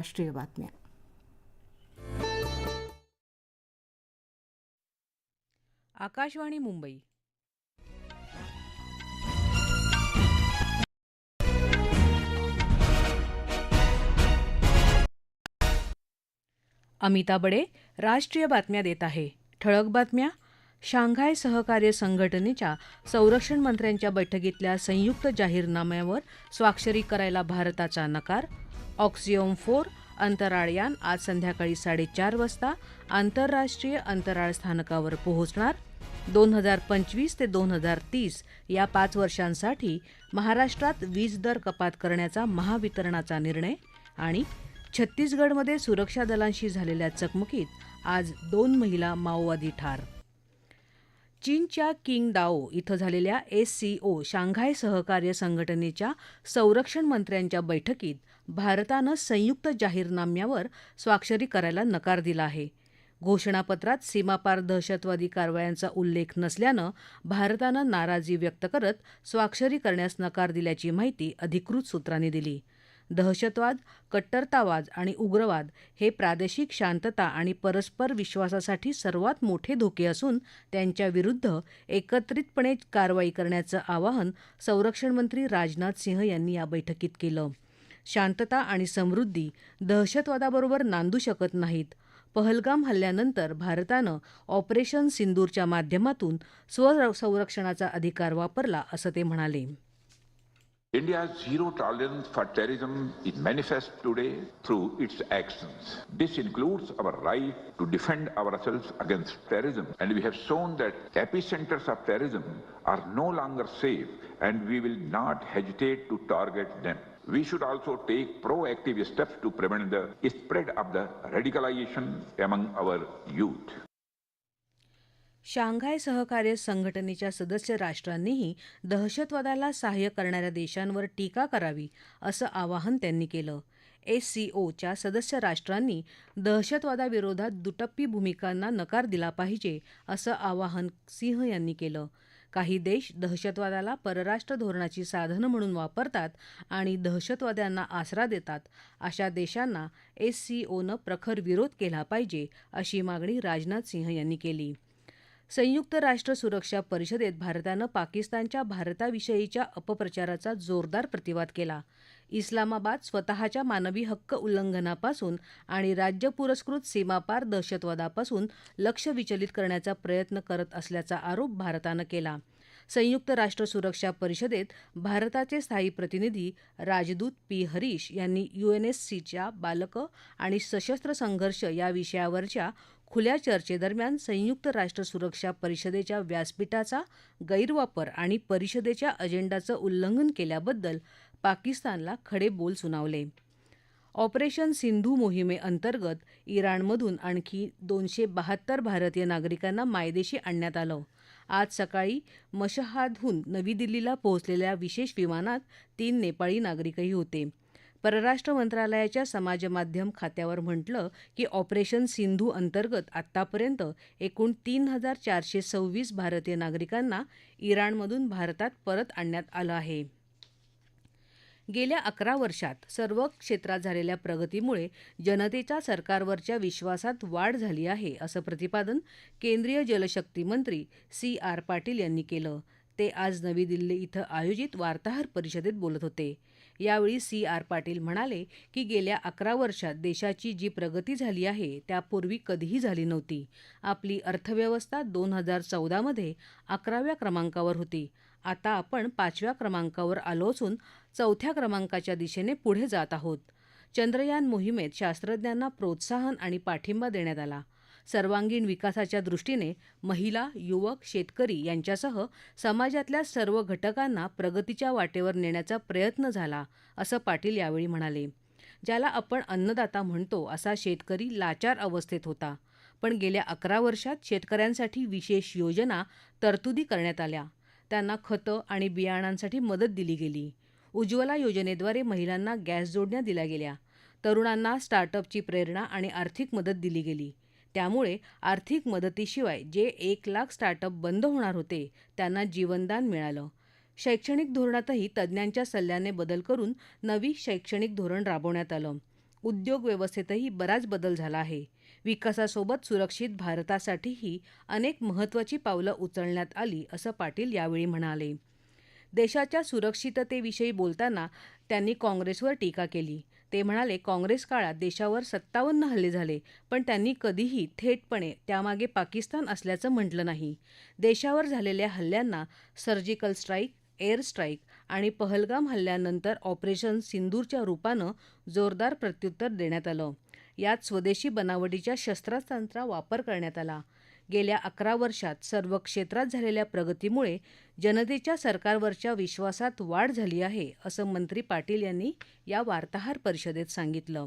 राष्ट्रीय बातम्या. आकाशवाणी मुंबई. अमिता बडे राष्ट्रीय बातम्या देत आहे. ठळक बातम्या. शांघाय सहकार्य संघटनेच्या संरक्षण मंत्र्यांच्या बैठकीतल्या संयुक्त जाहीरनाम्यावर स्वाक्षरी करायला भारताचा नकार ऑक्सिओम फोर अंतराळयान आज संध्याकाळी साडेचार वाजता आंतरराष्ट्रीय अंतराळ स्थानकावर पोहोचणार. दोन हजार पंचवीस ते दोन हजार तीस या पाच वर्षांसाठी महाराष्ट्रात वीज दर कपात करण्याचा महावितरणाचा निर्णय आणि छत्तीसगडमध्ये सुरक्षा दलांशी झालेल्या चकमकीत आज दोन महिला माओवादी ठार. चीनच्या किंगदाओ इथं झालेल्या एस सी ओ शांघाय सहकार्य संघटनेच्या संरक्षण मंत्र्यांच्या बैठकीत भारतानं संयुक्त जाहीरनाम्यावर स्वाक्षरी करायला नकार दिला आहे. घोषणापत्रात सीमापार दहशतवादी कारवायांचा उल्लेख नसल्यानं भारतानं नाराजी व्यक्त करत स्वाक्षरी करण्यास नकार दिल्याची माहिती अधिकृत सूत्रांनी दिली. दहशतवाद कट्टरतावाद आणि उग्रवाद हे प्रादेशिक शांतता आणि परस्पर विश्वासासाठी सर्वात मोठे धोके असून त्यांच्याविरुद्ध एकत्रितपणे कारवाई करण्याचं आवाहन संरक्षणमंत्री राजनाथ सिंह यांनी या बैठकीत केलं. शांतता आणि समृद्धी दहशतवादाबरोबर नांदू शकत नाहीत. पहलगाम हल्ल्यानंतर भारतानं ऑपरेशन सिंदूरच्या माध्यमातून स्वसंरक्षणाचा अधिकार वापरला असं ते म्हणाले. India's zero tolerance for terrorism is manifest today through its actions. This includes our right to defend ourselves against terrorism, and we have shown that epicenters of terrorism are no longer safe, and we will not hesitate to target them. We should also take proactive steps to prevent the spread of the radicalization among our youth. Shanghai सहकार्य संघटनेच्या सदस्य राष्ट्रांनीही दहशतवादाला सहाय्य करणाऱ्या देशांवर टीका करावी असं आवाहन त्यांनी केलं. एससीओच्या सदस्य राष्ट्रांनी दहशतवादाविरोधात दुटप्पी भूमिकांना नकार दिला पाहिजे असं आवाहन सिंह यांनी केलं. काही देश दहशतवादाला परराष्ट्र धोरणाची साधनं म्हणून वापरतात आणि दहशतवाद्यांना आसरा देतात अशा देशांना एससीओनं प्रखर विरोध केला पाहिजे अशी मागणी राजनाथ सिंह यांनी केली. संयुक्त राष्ट्र सुरक्षा परिषदेत भारतानं पाकिस्तानच्या भारताविषयीच्या अपप्रचाराचा जोरदार प्रतिवाद केला. इस्लामाबाद स्वतःच्या मानवी हक्क उल्लंघनापासून आणि राज्य पुरस्कृत सीमापार दहशतवादापासून लक्ष विचलित करण्याचा प्रयत्न करत असल्याचा आरोप भारतानं केला. संयुक्त राष्ट्र सुरक्षा परिषदेत भारताचे स्थायी प्रतिनिधी राजदूत पी. हरीश यांनी युएनएससीच्या बालकं आणि सशस्त्र संघर्ष या विषयावरच्या खुल्या चर्चेदरम्यान संयुक्त राष्ट्र सुरक्षा परिषदेच्या व्यासपीठाचा गैरवापर आणि परिषदेच्या अजेंडाचं उल्लंघन केल्याबद्दल पाकिस्तानला खडे बोल सुनावले. ऑपरेशन सिंधू मोहिमेअंतर्गत इराणमधून आणखी दोनशे बहात्तर भारतीय नागरिकांना मायदेशी आणण्यात आलं. आज सकाळी मशहादहून नवी दिल्लीला पोहोचलेल्या विशेष विमानात तीन नेपाळी नागरिकही होते. परराष्ट्र मंत्रालयाच्या समाजमाध्यम खात्यावर म्हटलं की ऑपरेशन सिंधू अंतर्गत आत्तापर्यंत एकूण तीन हजार चारशे सव्वीस भारतीय नागरिकांना इराणमधून भारतात परत आणण्यात आलं आहे. गेल्या अकरा वर्षात सर्व क्षेत्रात झालेल्या प्रगतीमुळे जनतेच्या सरकारवरच्या विश्वासात वाढ झाली आहे असं प्रतिपादन केंद्रीय जलशक्ती मंत्री सी आर पाटील यांनी केलं. ते आज नवी दिल्ली इथं आयोजित वार्ताहर परिषदेत बोलत होते. यावेळी सी आर पाटील म्हणाले की गेल्या अकरा वर्षात देशाची जी प्रगती झाली आहे त्यापूर्वी कधीही झाली नव्हती. आपली अर्थव्यवस्था दोन हजार चौदामध्ये अकराव्या क्रमांकावर होती. आता आपण पाचव्या क्रमांकावर आलो असून चौथ्या क्रमांकाच्या दिशेने पुढे जात आहोत. चंद्रयान मोहिमेत शास्त्रज्ञांना प्रोत्साहन आणि पाठिंबा देण्यात आला. सर्वांगीण विकासाच्या दृष्टीने महिला युवक शेतकरी यांच्यासह समाजातल्या सर्व घटकांना प्रगतीच्या वाटेवर नेण्याचा प्रयत्न झाला असं पाटील यावेळी म्हणाले. ज्याला आपण अन्नदाता म्हणतो असा शेतकरी लाचार अवस्थेत होता. पण गेल्या अकरा वर्षात शेतकऱ्यांसाठी विशेष योजना तरतुदी करण्यात आल्या. त्यांना खतं आणि बियाणांसाठी मदत दिली गेली. उज्ज्वला योजनेद्वारे महिलांना गॅस जोडण्या दिल्या गेल्या. तरुणांना स्टार्टअपची प्रेरणा आणि आर्थिक मदत दिली गेली. त्यामुळे आर्थिक मदतीशिवाय जे एक लाख स्टार्टअप बंद होणार होते त्यांना जीवनदान मिळालं. शैक्षणिक धोरणातही तज्ज्ञांच्या सल्ल्याने बदल करून नवी शैक्षणिक धोरण राबवण्यात आलं. उद्योग व्यवस्थेतही बराच बदल झाला आहे. विकासासोबत सुरक्षित भारतासाठीही अनेक महत्त्वाची पावलं उचलण्यात आली असं पाटील यावेळी म्हणाले. देशाच्या सुरक्षिततेविषयी बोलताना त्यांनी काँग्रेसवर टीका केली. ते म्हणाले काँग्रेस काळात देशावर सत्तावन्न हल्ले झाले पण त्यांनी कधीही थेटपणे त्यामागे पाकिस्तान असल्याचं म्हटलं नाही. देशावर झालेल्या हल्ल्यांना सर्जिकल स्ट्राईक एअर स्ट्राईक आणि पहलगाम हल्ल्यानंतर ऑपरेशन सिंदूरच्या रूपानं जोरदार प्रत्युत्तर देण्यात आलं. यात स्वदेशी बनावटीच्या शस्त्रास्त्रांचा वापर करण्यात आला. गेल्या अकरा वर्षात सर्व क्षेत्रात झालेल्या प्रगतीमुळे जनतेच्या सरकारवरच्या विश्वासात वाढ झाली आहे असं मंत्री पाटील यांनी या वार्ताहर परिषदेत सांगितलं.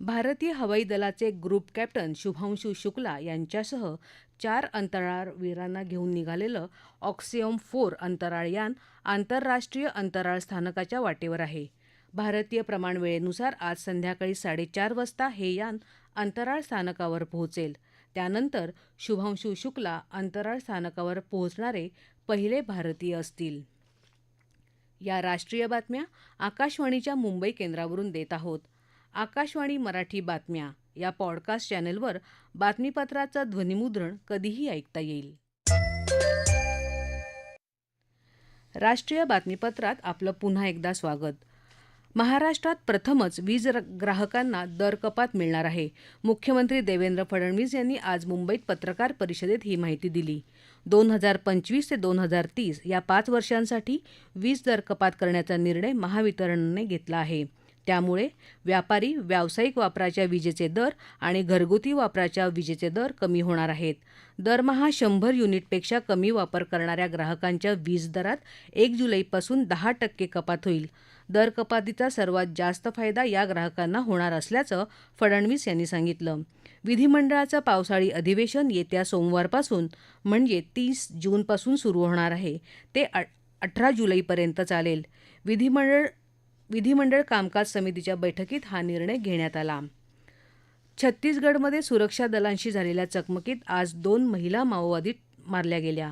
भारतीय हवाई दलाचे ग्रुप कॅप्टन शुभांशु शुक्ला यांच्यासह चार अंतराळवीरांना घेऊन निघालेलं ऑक्सिओम फोर अंतराळयान आंतरराष्ट्रीय अंतराळ स्थानकाच्या वाटेवर आहे. भारतीय प्रमाणवेळेनुसार आज संध्याकाळी साडेचार वाजता हे यान अंतराळ स्थानकावर पोहोचेल. त्यानंतर शुभांशु शुक्ला अंतराळ स्थानकावर पोहोचणारे पहिले भारतीय असतील. या राष्ट्रीय बातम्या आकाशवाणीच्या मुंबई केंद्रावरून देत आहोत. आकाशवाणी मराठी बातम्या या पॉडकास्ट चॅनलवर बातमीपत्राचं ध्वनिमुद्रण कधीही ऐकता येईल. राष्ट्रीय बातमीपत्रात आपलं पुन्हा एकदा स्वागत. महाराष्ट्रात प्रथमच वीज र- ग्राहकांना दर कपात मिळणार आहे. मुख्यमंत्री देवेंद्र फडणवीस यांनी आज मुंबईत पत्रकार परिषदेत ही माहिती दिली. दोन हजार पंचवीस ते दोन हजार तीस या पाच वर्षांसाठी वीज दर कपात करण्याचा निर्णय महावितरणने घेतला आहे. त्यामुळे व्यापारी व्यावसायिक वापराच्या विजेचे दर आणि घरगुती वापराच्या विजेचे दर कमी होणार आहेत. दरमहा शंभर युनिटपेक्षा कमी वापर करणाऱ्या ग्राहकांच्या वीज दरात एक जुलैपासून दहा टक्के कपात होईल. दरकपातीचा सर्वात जास्त फायदा या ग्राहकांना होणार असल्याचं फडणवीस यांनी सांगितलं. विधिमंडळाचं पावसाळी अधिवेशन येत्या सोमवारपासून म्हणजे तीस जूनपासून सुरू होणार आहे. ते अठरा जुलैपर्यंत चालेल. विधिमंडळ विधिमंडळ कामकाज समितीच्या बैठकीत हा निर्णय घेण्यात आला. छत्तीसगडमध्ये सुरक्षा दलांशी झालेल्या चकमकीत आज दोन महिला माओवादी मारल्या गेल्या.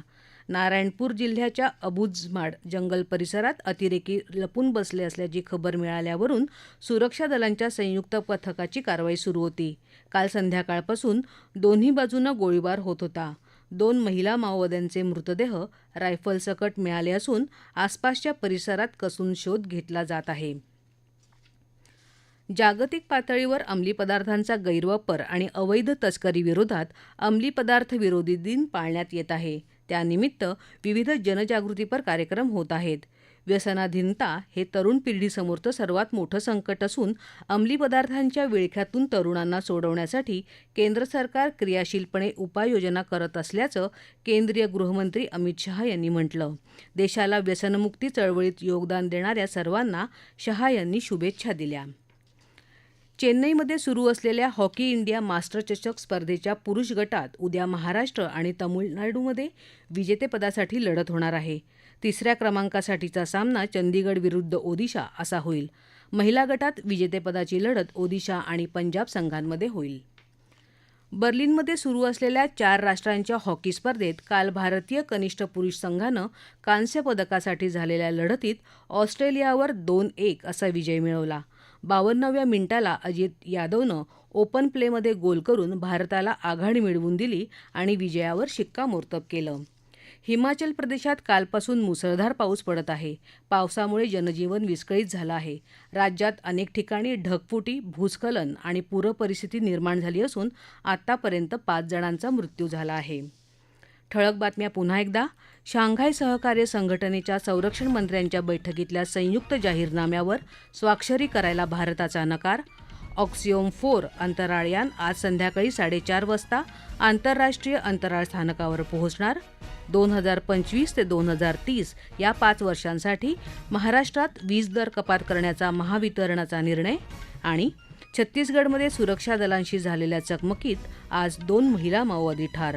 नारायणपूर जिल्ह्याच्या अबुझमाड जंगल परिसरात अतिरेकी लपून बसले असल्याची खबर मिळाल्यावरून सुरक्षा दलांच्या संयुक्त पथकाची कारवाई सुरू होती. काल संध्याकाळपासून दोन्ही बाजूनं गोळीबार होत होता. दोन महिला माओवाद्यांचे मृतदेह रायफलसकट मिळाले असून आसपासच्या परिसरात कसून शोध घेतला जात आहे. जागतिक पातळीवर अंमली पदार्थांचा गैरवापर आणि अवैध तस्करीविरोधात अंमली पदार्थ विरोधी दिन पाळण्यात येत आहे. त्यानिमित्त विविध जनजागृतीपर कार्यक्रम होत आहेत. व्यसनाधीनता हे तरुण पिढीसमोरचं सर्वात मोठं संकट असून अंमली पदार्थांच्या विळख्यातून तरुणांना सोडवण्यासाठी केंद्र सरकार क्रियाशीलपणे उपाययोजना करत असल्याचं केंद्रीय गृहमंत्री अमित शहा यांनी म्हटलं. देशाला व्यसनमुक्ती चळवळीत योगदान देणाऱ्या सर्वांना शहा यांनी शुभेच्छा दिल्या. चेन्नईमध्ये सुरू असलेल्या हॉकी इंडिया मास्टर चषक स्पर्धेच्या पुरुष गटात उद्या महाराष्ट्र आणि तमिळनाडूमध्ये विजेतेपदासाठी लढत होणार आहे. तिसऱ्या क्रमांकासाठीचा सामना चंदीगड विरुद्ध ओदिशा असा होईल. महिला गटात विजेतेपदाची लढत ओदिशा आणि पंजाब संघांमध्ये होईल. बर्लिनमध्ये सुरू असलेल्या चार राष्ट्रांच्या हॉकी स्पर्धेत काल भारतीय कनिष्ठ पुरुष संघानं कांस्य पदकासाठी झालेल्या लढतीत ऑस्ट्रेलियावर दोन एक असा विजय मिळवला. बावन्नाव्या मिनिटाला अजित यादवनं ओपन प्लेमध्ये गोल करून भारताला आघाडी मिळवून दिली आणि विजयावर शिक्कामोर्तब केलं. हिमाचल प्रदेशात कालपासून मुसळधार पाऊस पडत आहे. पावसामुळे जनजीवन विस्कळीत झालं आहे. राज्यात अनेक ठिकाणी ढगफुटी भूस्खलन आणि पूरपरिस्थिती निर्माण झाली असून आतापर्यंत पाच जणांचा मृत्यू झाला आहे. ठळक बातम्या पुन्हा एकदा. शांघाय सहकार्य संघटनेच्या संरक्षण मंत्र्यांच्या बैठकीतल्या संयुक्त जाहीरनाम्यावर स्वाक्षरी करायला भारताचा नकार. ऑक्सिओम फोर अंतराळयान आज संध्याकाळी साडेचार वाजता आंतरराष्ट्रीय अंतराळ स्थानकावर पोहोचणार. दोन हजार पंचवीस ते दोन हजार तीस या पाच वर्षांसाठी महाराष्ट्रात वीज दर कपात करण्याचा महावितरणाचा निर्णय आणि छत्तीसगडमध्ये सुरक्षा दलांशी झालेल्या चकमकीत आज दोन महिला माओवादी ठार.